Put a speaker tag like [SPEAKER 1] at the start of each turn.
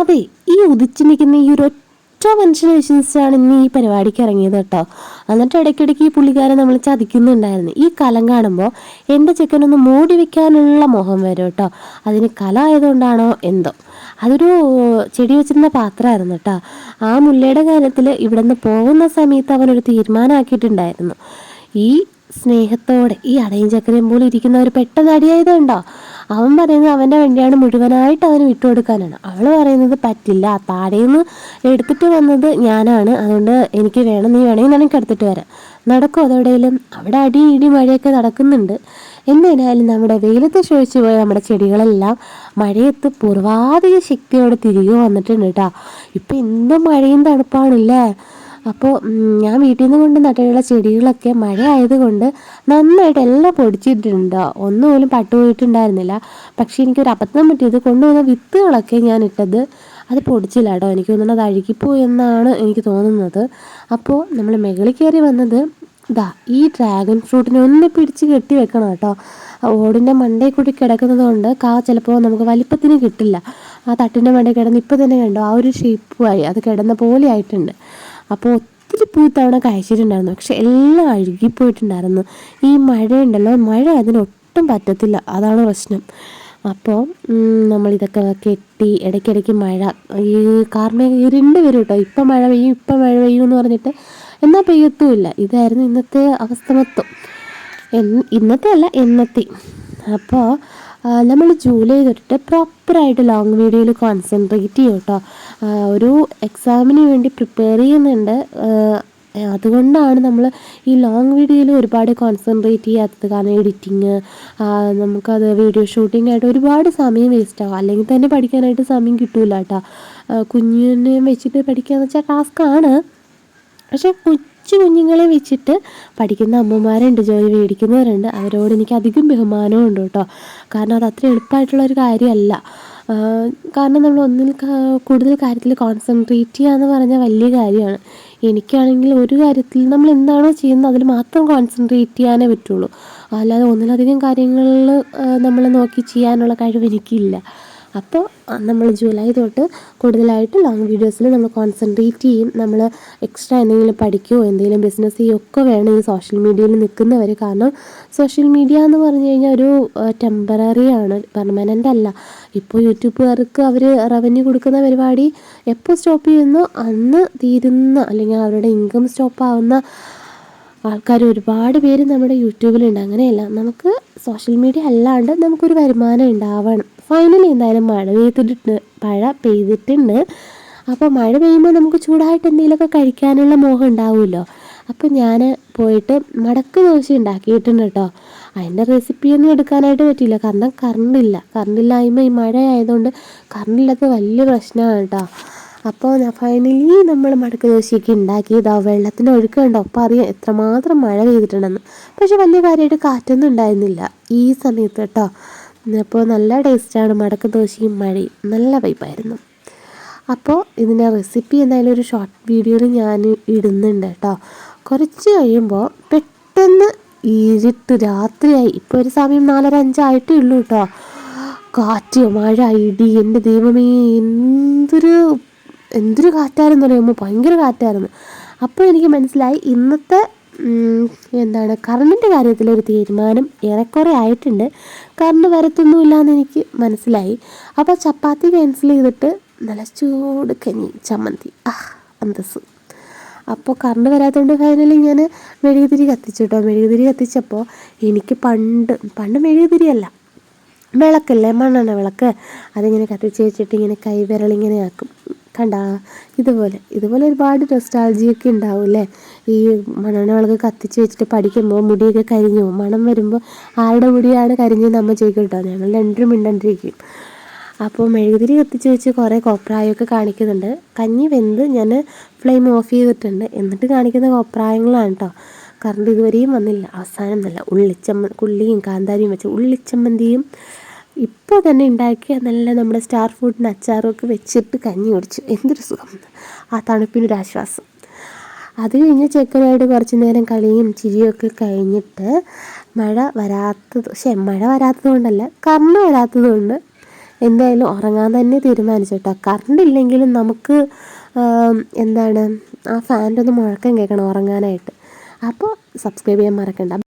[SPEAKER 1] അതെ ഈ ഉദിച്ചു നിൽക്കുന്ന ഈ ഒരു ഒറ്റ മനുഷ്യനെ വിശ്വസിച്ചാണ് ഇന്ന് ഈ പരിപാടിക്ക് ഇറങ്ങിയത് കേട്ടോ. എന്നിട്ട് ഇടയ്ക്കിടയ്ക്ക് ഈ പുള്ളിക്കാരെ നമ്മൾ ചതിക്കുന്നുണ്ടായിരുന്നു. ഈ കലം കാണുമ്പോൾ എന്റെ ചെക്കനൊന്ന് മൂടി വെക്കാനുള്ള മോഹം വരും കേട്ടോ. അതിന് കല ആയതുകൊണ്ടാണോ എന്തോ. അതൊരു ചെടി വെച്ചിരുന്ന പാത്രമായിരുന്നു കേട്ടോ. ആ മുല്ലയുടെ കാര്യത്തിൽ ഇവിടെ നിന്ന് പോകുന്ന സമയത്ത് അവനൊരു തീരുമാനമാക്കിയിട്ടുണ്ടായിരുന്നു. ഈ സ്നേഹത്തോടെ ഈ അടയും ചക്കരയും പോലെ ഇരിക്കുന്ന ഒരു പെട്ടെന്ന് അടിയായതുണ്ടോ അവൻ പറയുന്നത് അവന്റെ വണ്ടിയാണ് മുഴുവനായിട്ട് അവന് വിട്ടുകൊടുക്കാനാണ്. അവൾ പറയുന്നത് പറ്റില്ല. താഴേന്ന് എടുത്തിട്ട് വന്നത് ഞാനാണ്. അതുകൊണ്ട് എനിക്ക് വേണം നീ വേണമെങ്കിൽ നിനക്ക് എടുത്തിട്ട് വരാം. നടക്കും അതെവിടെയെങ്കിലും അവിടെ അടി ഇടി മഴയൊക്കെ നടക്കുന്നുണ്ട്. എന്തായാലും നമ്മുടെ വെയിലത്ത് ശോഷിച്ചു പോയ നമ്മുടെ ചെടികളെല്ലാം മഴയത്ത് പൂർവാധിക ശക്തിയോടെ തിരികെ വന്നിട്ടുണ്ട് കേട്ടോ. ഇപ്പം എന്തും മഴയും തണുപ്പാണില്ലേ അപ്പോൾ ഞാൻ വീട്ടിൽ നിന്ന് കൊണ്ട് നട്ടിട്ടുള്ള ചെടികളൊക്കെ മഴ ആയതുകൊണ്ട് നന്നായിട്ട് എല്ലാം പൊടിച്ചിട്ടുണ്ട്. ഒന്നും പോലും പട്ടുപോയിട്ടുണ്ടായിരുന്നില്ല പക്ഷേ എനിക്കൊരു അബദ്ധം പറ്റിയത് കൊണ്ടുവന്ന വിത്തുകളൊക്കെ ഞാൻ ഇട്ടത് അത് പൊടിച്ചില്ല കേട്ടോ. എനിക്ക് തോന്നുന്നത് അത് അഴുകിപ്പോയി എന്നാണ് എനിക്ക് തോന്നുന്നത്. അപ്പോൾ നമ്മൾ മുകളിൽ കയറി വന്നത് ഇതാ ഈ ഡ്രാഗൺ ഫ്രൂട്ടിനെ ഒന്ന് പിടിച്ച് കെട്ടി വെക്കണം കേട്ടോ. ഓടിന്റെ മണ്ടയിൽ കൂടി കിടക്കുന്നത് കൊണ്ട് കാ ചിലപ്പോൾ നമുക്ക് വലിപ്പത്തിന് കിട്ടില്ല. ആ തട്ടിന്റെ മണ്ടയിൽ കിടന്ന് ഇപ്പോൾ തന്നെ കണ്ടോ ആ ഒരു ഷേപ്പുമായി അത് കിടന്ന പോലെ ആയിട്ടുണ്ട്. അപ്പോൾ ഒത്തിരി പൂ തവണ കഴിച്ചിട്ടുണ്ടായിരുന്നു പക്ഷെ എല്ലാം അഴുകിപ്പോയിട്ടുണ്ടായിരുന്നു. ഈ മഴയുണ്ടല്ലോ മഴ അതിനൊട്ടും പറ്റത്തില്ല. അതാണ് പ്രശ്നം. അപ്പോൾ നമ്മളിതൊക്കെ കെട്ടി ഇടയ്ക്കിടയ്ക്ക് മഴ. ഈ കാർമേഘ ഇരുണ്ട് വരും കേട്ടോ ഇപ്പം മഴ പെയ്യും ഇപ്പം മഴ പെയ്യും എന്ന് പറഞ്ഞിട്ട് എന്നാൽ പെയ്യത്തുമില്ല. ഇതായിരുന്നു ഇന്നത്തെ അവസ്ഥ മൊത്തം. ഇന്നത്തെ അല്ല എന്നത്തെ. അപ്പോൾ നമ്മൾ ജൂലൈ തൊട്ടിട്ട് പ്രോപ്പറായിട്ട് ലോങ് വീഡിയോയിൽ കോൺസെൻട്രേറ്റ് ചെയ്യും കേട്ടോ ഒരു എക്സാമിന് വേണ്ടി പ്രിപ്പയർ ചെയ്യുന്നുണ്ട്. അതുകൊണ്ടാണ് നമ്മൾ ഈ ലോങ് വീഡിയോയിൽ ഒരുപാട് കോൺസെൻട്രേറ്റ് ചെയ്യാത്തത്. കാരണം എഡിറ്റിങ് നമുക്കത് വീഡിയോ ഷൂട്ടിംഗ് ആയിട്ട് ഒരുപാട് സമയം വേസ്റ്റ് ആവും. അല്ലെങ്കിൽ തന്നെ പഠിക്കാനായിട്ട് സമയം കിട്ടില്ല കേട്ടോ കുഞ്ഞിനെ വെച്ചിട്ട് പഠിക്കുക എന്ന് വെച്ചാൽ ടാസ്ക്കാണ് പക്ഷേ കൊച്ചു കുഞ്ഞുങ്ങളെ വെച്ചിട്ട് പഠിക്കുന്ന അമ്മമാരുണ്ട് ജോലി മേടിക്കുന്നവരുണ്ട്. അവരോട് എനിക്ക് അധികം ബഹുമാനവും ഉണ്ട് കേട്ടോ. കാരണം അത് അത്ര എളുപ്പമായിട്ടുള്ള ഒരു കാര്യമല്ല. കാരണം നമ്മൾ ഒന്നിൽ കൂടുതൽ കാര്യത്തിൽ കോൺസെൻട്രേറ്റ് ചെയ്യുക എന്ന് പറഞ്ഞാൽ വലിയ കാര്യമാണ്. എനിക്കാണെങ്കിൽ ഒരു കാര്യത്തിൽ നമ്മൾ എന്താണോ ചെയ്യുന്നത് അതിൽ മാത്രം കോൺസെൻട്രേറ്റ് ചെയ്യാനേ പറ്റുള്ളൂ. അല്ലാതെ ഒന്നിലധികം കാര്യങ്ങളിൽ നമ്മൾ നോക്കി ചെയ്യാനുള്ള കഴിവ് എനിക്കില്ല. അപ്പോൾ നമ്മൾ ജൂലൈ തൊട്ട് കൂടുതലായിട്ട് ലോങ് വീഡിയോസിൽ നമ്മൾ കോൺസെൻട്രേറ്റ് ചെയ്യും. നമ്മൾ എക്സ്ട്രാ എന്തെങ്കിലും പഠിക്കുകയോ എന്തെങ്കിലും ബിസിനസ് ചെയ്യുകയോ ഒക്കെ വേണം ഈ സോഷ്യൽ മീഡിയയിൽ നിൽക്കുന്നവർ കാരണം സോഷ്യൽ മീഡിയ എന്ന് പറഞ്ഞു കഴിഞ്ഞാൽ ഒരു ടെമ്പററി ആണ്. പെർമനന്റ് അല്ല. ഇപ്പോൾ യൂട്യൂബുകാർക്ക് അവർ റവന്യൂ കൊടുക്കുന്ന പരിപാടി എപ്പോൾ സ്റ്റോപ്പ് ചെയ്യുന്നോ അന്ന് തീരുന്ന അല്ലെങ്കിൽ അവരുടെ ഇൻകം സ്റ്റോപ്പ് ആവുന്ന ആൾക്കാർ ഒരുപാട് പേര് നമ്മുടെ യൂട്യൂബിലുണ്ട്. അങ്ങനെയല്ല നമുക്ക് സോഷ്യൽ മീഡിയ അല്ലാണ്ട് നമുക്കൊരു വരുമാനം ഉണ്ടാവണം. ഫൈനലി എന്തായാലും മഴ പെയ്തിട്ടുണ്ട്. മഴ പെയ്തിട്ടുണ്ട്. അപ്പോൾ മഴ പെയ്യുമ്പോൾ നമുക്ക് ചൂടായിട്ട് എന്തെങ്കിലുമൊക്കെ കഴിക്കാനുള്ള മോഹം ഉണ്ടാവുമല്ലോ. അപ്പോൾ ഞാൻ പോയിട്ട് മടക്ക് ദോശ ഉണ്ടാക്കിയിട്ടുണ്ട് കേട്ടോ അതിന്റെ റെസിപ്പിയൊന്നും എടുക്കാനായിട്ട് പറ്റിയില്ല. കാരണം കറണ്ടില്ല കറണ്ടില്ലായ്മ ഈ മഴ ആയതുകൊണ്ട് കറണ്ടില്ലാത്ത വലിയ പ്രശ്നമാണ് കേട്ടോ അപ്പോൾ ഫൈനലി നമ്മൾ മടക്ക് ദോശയൊക്കെ ഉണ്ടാക്കി ഇതാ വെള്ളത്തിന്റെ ഒഴുക്കുണ്ടോ. അപ്പോൾ അറിയാം എത്രമാത്രം മഴ പെയ്തിട്ടുണ്ടെന്ന്. പക്ഷെ വലിയ കാര്യമായിട്ട് കാറ്റൊന്നും ഉണ്ടായിരുന്നില്ല ഈ സമയത്ത് കേട്ടോ അപ്പോൾ നല്ല ടേസ്റ്റാണ് മടക്ക് ദോശയും മഴയും. നല്ല വൈപ്പായിരുന്നു അപ്പോൾ ഇതിന്റെ റെസിപ്പി എന്തായാലും ഒരു ഷോർട്ട് വീഡിയോയിൽ ഞാൻ ഇടുന്നുണ്ട് കേട്ടോ കുറച്ച് കഴിയുമ്പോൾ പെട്ടെന്ന് ഇരുട്ട് രാത്രിയായി. ഇപ്പോൾ ഒരു സമയം നാലര അഞ്ചായിട്ടേ ഉള്ളൂ കേട്ടോ കാറ്റ് മഴ ഇടി. എന്റെ ദൈവമേ എന്തൊരു എന്തൊരു കാറ്റായിരുന്നു അറിയുമ്പോൾ ഭയങ്കര കാറ്റായിരുന്നു. അപ്പോൾ എനിക്ക് മനസ്സിലായി ഇന്നത്തെ എന്താണ് കറണ്ടിന്റെ കാര്യത്തിൽ ഒരു തീരുമാനം ഏറെക്കുറെ ആയിട്ടുണ്ട്. കറണ്ട് വരത്തൊന്നുമില്ല എന്ന് എനിക്ക് മനസ്സിലായി. അപ്പോൾ ചപ്പാത്തി ക്യാൻസൽ ചെയ്തിട്ട് നല്ല ചൂട് കഞ്ഞി ചമ്മന്തി. ആ അന്തസ് അപ്പോൾ കറണ്ട് വരാത്തതുകൊണ്ട് ഫൈനലി ഞാൻ മെഴുകുതിരി കത്തിച്ചു കേട്ടോ മെഴുകുതിരി കത്തിച്ചപ്പോൾ എനിക്ക് പണ്ട് പണ്ട് മെഴുകുതിരിയല്ല വിളക്കല്ലേ? മണ്ണെണ്ണ വിളക്ക്. അതിങ്ങനെ കത്തിച്ച് വെച്ചിട്ട് ഇങ്ങനെ കൈവിരളിങ്ങനെ ആക്കും. കണ്ട? ഇതുപോലെ ഇതുപോലെ ഒരുപാട് നൊസ്റ്റാൾജിയൊക്കെ ഉണ്ടാവും അല്ലേ ഈ മണ്ണെണ്ണ വിളക്ക് കത്തിച്ച് വെച്ചിട്ട് പഠിക്കുമ്പോൾ മുടിയൊക്കെ കരിഞ്ഞു മണം വരുമ്പോൾ ആരുടെ മുടിയാണ് കരിഞ്ഞത് നമ്മൾ ചോദിക്കും കേട്ടോ ഞങ്ങൾ രണ്ടും മിണ്ടണ്ടിരിക്കും. അപ്പോൾ മെഴുകുതിരി കത്തിച്ച് വെച്ച് കുറേ കോപ്രായമൊക്കെ കാണിക്കുന്നുണ്ട്. കഞ്ഞി വെന്ത് ഞാൻ ഫ്ലെയിം ഓഫ് ചെയ്തിട്ടുണ്ട്. എന്നിട്ട് കാണിക്കുന്ന കോപ്രായങ്ങളാണ് കേട്ടോ കറണ്ട് ഇതുവരെയും വന്നില്ല. അവസാനം നല്ല ഉള്ളിച്ചമ്മ ഉള്ളിയും കാന്താരിയും വെച്ച് ഉള്ളിച്ചമ്മന്തിയും ഇപ്പോൾ തന്നെ ഉണ്ടാക്കിയ നല്ല നമ്മുടെ സ്റ്റാർ ഫുഡിന് അച്ചാറൊക്കെ വെച്ചിട്ട് കഞ്ഞി കുടിച്ചു. എന്തൊരു സുഖം. ആ തണുപ്പിനൊരു ആശ്വാസം. അത് കഴിഞ്ഞ് ചെക്കനായിട്ട് കുറച്ച് നേരം കളിയും ചിരിയൊക്കെ കഴിഞ്ഞിട്ട് മഴ വരാത്തത് പക്ഷേ മഴ വരാത്തത് കൊണ്ടല്ല കറണ്ട് വരാത്തത് കൊണ്ട് എന്തായാലും ഉറങ്ങാൻ തന്നെ തീരുമാനിച്ചു കേട്ടോ കറണ്ട് ഇല്ലെങ്കിലും നമുക്ക് എന്താണ് ആ ഫാന്റെ ഒന്ന് മുഴക്കം കേൾക്കണം ഉറങ്ങാനായിട്ട്. അപ്പോൾ സബ്സ്ക്രൈബ് ചെയ്യാൻ മറക്കണ്ട.